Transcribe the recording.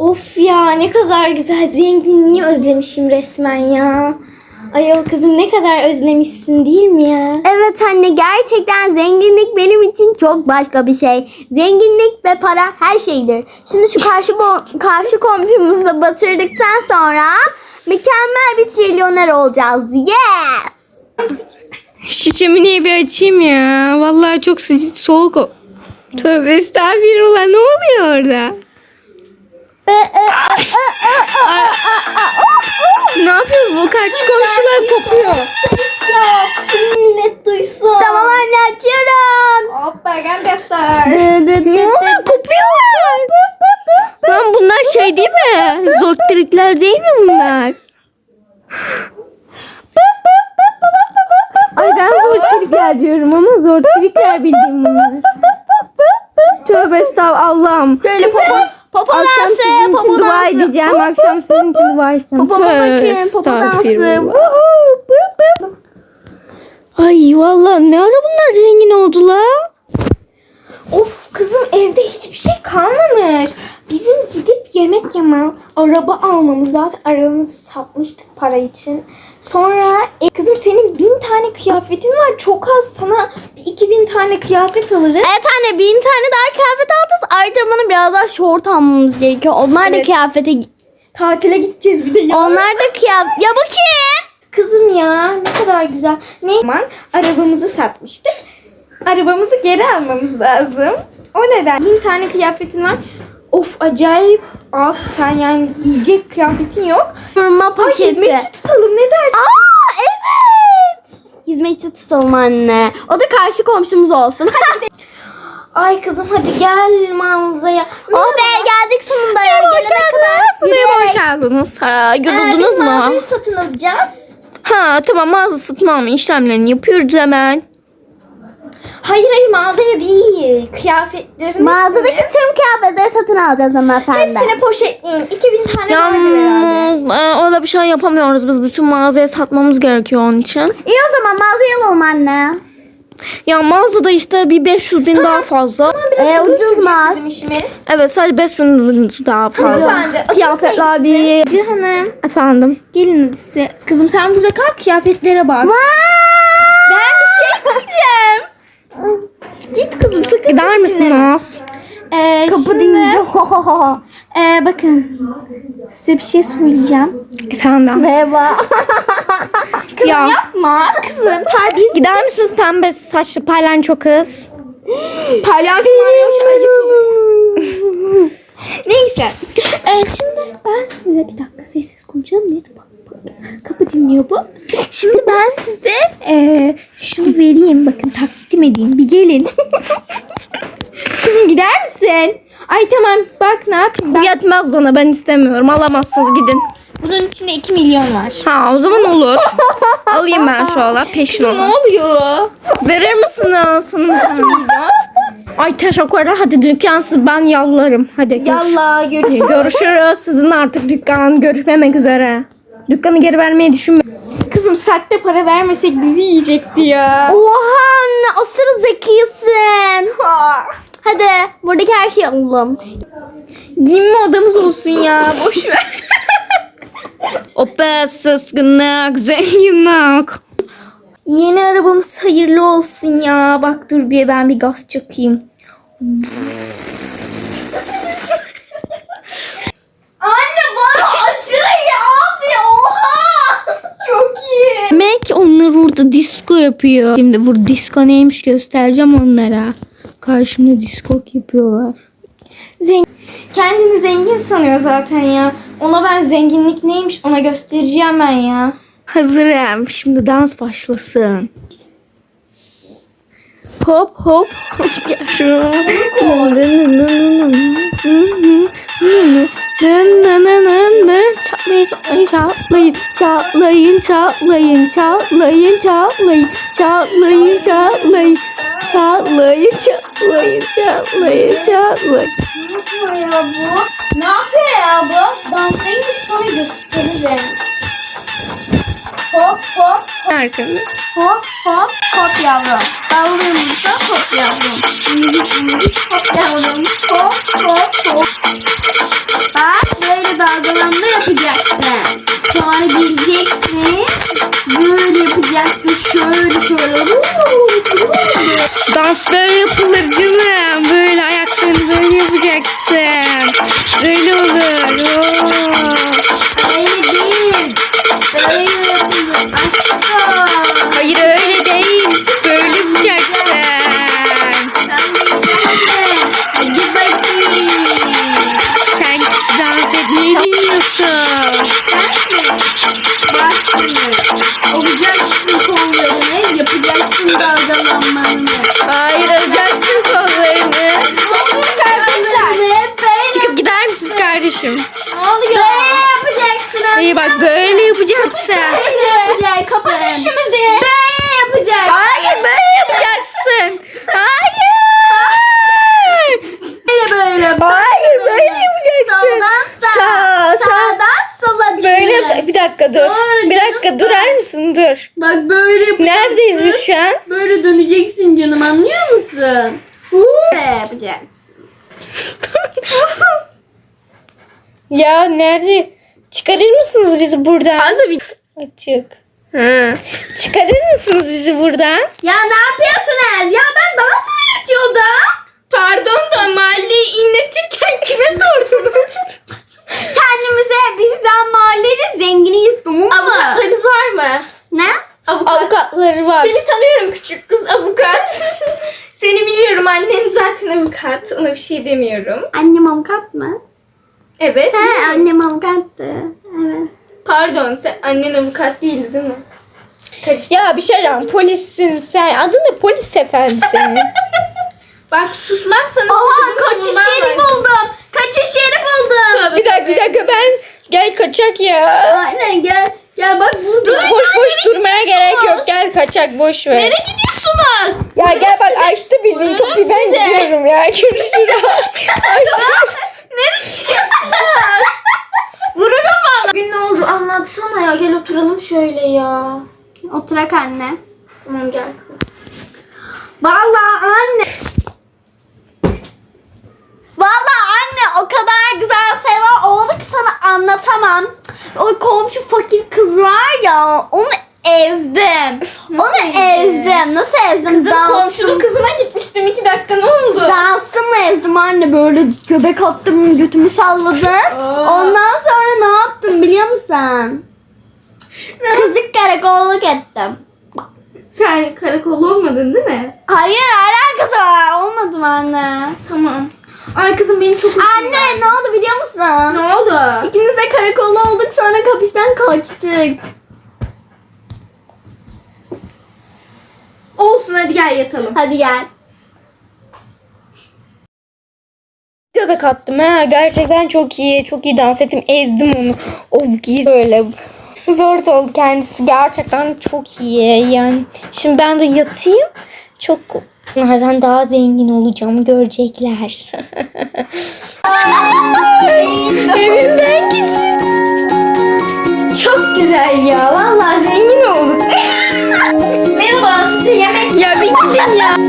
Of ya ne kadar güzel zenginliği özlemişim resmen ya. Ayol kızım ne kadar özlemişsin değil mi ya? Evet anne gerçekten zenginlik benim için çok başka bir şey. Zenginlik ve para her şeydir. Şimdi şu karşı bo- karşı komşumuzu da batırdıktan sonra mükemmel bir trilyoner olacağız. Yes! Şu şömineyi bir açayım ya. Vallahi çok sıcak soğuk. Tövbe estağfurullah ne oluyor orada? Ne yapıyor bu? Kaç komşular kopuyor. Tüm millet duysun. Tamam anne açıyorum. Hoppa arkadaşlar. Ne oluyor? Kopuyorlar. Lan bunlar şey değil mi? Zor trikler değil mi bunlar? Ay ben zor trikler diyorum ama zor trikler bildiğim bunlar. Tövbe estağfurullah Allah'ım. Şöyle popo, popo Akşam dansı, sizin için popo dua edeceğim. Akşam sizin için dua edeceğim. Popoma bakın, popo dansı. Ay vallahi ne ara bunlar zengin oldular? Of kızım evde hiçbir şey kalmamış. Bizim gidip yemek yemem, araba almamız zaten arabamızı satmıştık para için. Sonra e, kızım senin bin tane kıyafetin var çok az sana bir iki bin tane kıyafet alırız. Evet anne bin tane daha kıyafet alacağız. Ayrıca bana biraz daha şort almamız gerekiyor. Onlar da Evet. kıyafete... Tatile gideceğiz bir de ya. Onlar da kıyafet... Ya bu kim? Kızım ya ne kadar güzel. Ne zaman arabamızı satmıştık. Arabamızı geri almamız lazım. O neden bin tane kıyafetin var. Of acayip az sen yani giyecek kıyafetin yok. Hırma Ay paketi. hizmetçi tutalım ne dersin? Aa evet. Hizmetçi tutalım anne. O da karşı komşumuz olsun. Ay kızım hadi gel mağazaya. oh be geldik sonunda ya. Gelene kadar yürüyerek. geldiniz. Ha, Ee, biz yoruldunuz mu? mağazayı satın alacağız. Ha tamam mağaza satın alma işlemlerini yapıyoruz hemen. Hayır hayır mağazaya değil. Kıyafetlerin Mağazadaki hepsini, tüm kıyafetleri satın alacağız hanımefendi. hepsini poşetleyin. 2000 tane Ya vardır herhalde. e, öyle bir şey yapamıyoruz biz bütün mağazaya satmamız gerekiyor onun için. İyi o zaman mağazaya alalım anne. Ya mağazada işte bir 500 bin daha fazla. Ee, ucuz. Bizim işimiz. Evet sadece 5 bin daha fazla. Hanımefendi, Kıyafetler bir... Hacı Hanım. Efendim. Gelin hadi size. Kızım sen burada kal kıyafetlere bak. Diyeceğim. Git kızım sakın. Gider misiniz? Ee, Kapı şimdi, dinleyince ee, bakın. Size bir şey söyleyeceğim. Efendim. Merhaba. Ya Yapma kızım terbiyesiz. gider misiniz pembe saçlı palyanço kız? Palyaço. Neyse. Ee, şimdi ben size bir dakika sessiz konuşalım. Ne bak, bak. Kapı dinliyor bu. Şimdi ben size ee, şunu vereyim. Bakın takdim edeyim. Bir gelin. Kızım gider misin? Ay tamam bak ne yapayım Bu ben. yetmez bana ben istemiyorum alamazsınız gidin. Bunun içinde 2 milyon var. Ha o zaman olur. Alayım ben şöyle peşin Ne onu. oluyor? Verir misiniz? Ay teşekkürler. Hadi dükkansız ben yallarım. Hadi görüş- Yallah görüşürüz. görüşürüz. Sizin artık dükkan görüşmemek üzere. Dükkanı geri vermeyi düşünme. Kızım sahte para vermesek bizi yiyecekti ya. Oha anne aşırı zekisin. Hadi buradaki her şeyi alalım. Giyinme odamız olsun ya. Boş ver. Opa sıskınlık, zenginlik. Yeni arabamız hayırlı olsun ya. Bak dur bir ben bir gaz çakayım. Anne bana aşırı iyi abi oha. Çok iyi. Demek onlar orada disco yapıyor. Şimdi burada disco neymiş göstereceğim onlara. Karşımda disco yapıyorlar. Zengin. Kendini zengin sanıyor zaten ya. Ona ben zenginlik neymiş ona göstereceğim ben ya. Hazırım. Şimdi dans başlasın. Hop hop. Yaşa. Çatlayın, çatlayın, çatlayın, çatlayın, çatlayın, çatlayın, çatlayın, çatlayın, çatlayın, çatlayın, çatlayın, çatlayın. Ne yapıyor ya bu? Ne yapıyor ya bu? Dans değil mi sana gösteririm. Hop hop Arkanda. hop hop hop yavrum. Yavrum burada hop yavrum. Müzik müzik hop yavrum. Hop hop hop. Bak dalgalanma yapacaksın. Sonra gireceksin. Böyle yapacaksın. Şöyle şöyle. Dans böyle yapılır. Kardeşim? Ne oluyor? Böyle yapacaksın. İyi bak böyle yapacaksın. Böyle yapacaksın. Kapatın şu müziği. Böyle yapacaksın. Hayır böyle yapacaksın. Hayır. Böyle böyle. Hayır böyle yapacaksın. Soldan Sağ sağa. sağ. Sağdan sola. Böyle yap- bir dakika dur. Doğru, Bir dakika durar mısın? Dur. Bak böyle yapacaksın. Neredeyiz biz şu an? Böyle döneceksin canım anlıyor musun? Böyle yapacaksın. Ya nerede? Çıkarır mısınız bizi buradan? Açık. Hı. Çıkarır mısınız bizi buradan? Ya ne yapıyorsunuz? Ya ben dans öğretiyordum. Pardon da mahalleyi inletirken kime sordunuz? Kendimize bizden mahallenin zenginiyiz tamam mı? Avukatlarınız var mı? Ne? Avukat. Avukatları var. Seni tanıyorum küçük kız avukat. Seni biliyorum annen zaten avukat. Ona bir şey demiyorum. Annem avukat mı? Evet. He annem avukattı. Evet. Pardon sen annen avukat değildi değil mi? Karıştı. Ya bir şey diyeceğim. Polissin sen. Adın ne? Polis efendi senin. Bak susmazsanız Oha kaçış yeri buldum. Kaçış yeri buldum. Tövbe bir dakika bir dakika ben gel kaçak ya. Aynen gel. Gel bak burada. Hiç boş boş durmaya gerek yok. Gel kaçak boş ver. Nereye gidiyorsunuz? Ya gel bak açtı bildiğin kapıyı ben size. gidiyorum ya. Görüşürüz. açtı. Nereye gidiyorsunuz? Vururum valla. Bugün ne oldu anlatsana ya. Gel oturalım şöyle ya. Oturak anne. Tamam gel kızım. Vallahi anne. Vallahi anne o kadar güzel şeyler oldu ki sana anlatamam. O komşu fakir kız var ya onu ezdim. onu ezdin? ezdim. Nasıl ezdim? Kızım Dansım- komşunun kızına gitmiştim iki dakika ne oldu? Dansımla ezdim anne böyle göbek attım götümü salladım. Ondan sonra ne yaptım biliyor musun? Kızık karakolluk ettim. Sen karakollu olmadın değil mi? Hayır alakası var olmadım anne. Tamam. Ay kızım benim çok uykum var. Anne ne oldu biliyor musun? Ne oldu? İkimiz de karakolda olduk sonra kapisten kaçtık. olsun hadi gel yatalım. Hadi gel. Göbek attım ha. Gerçekten çok iyi. Çok iyi dans ettim. Ezdim onu. Of giz öyle. Zor oldu kendisi. Gerçekten çok iyi. Yani şimdi ben de yatayım. Çok Bunlardan daha zengin olacağım görecekler. Çok güzel ya. Vallahi zengin olduk. Merhaba size yemek Ya bir gidin ya.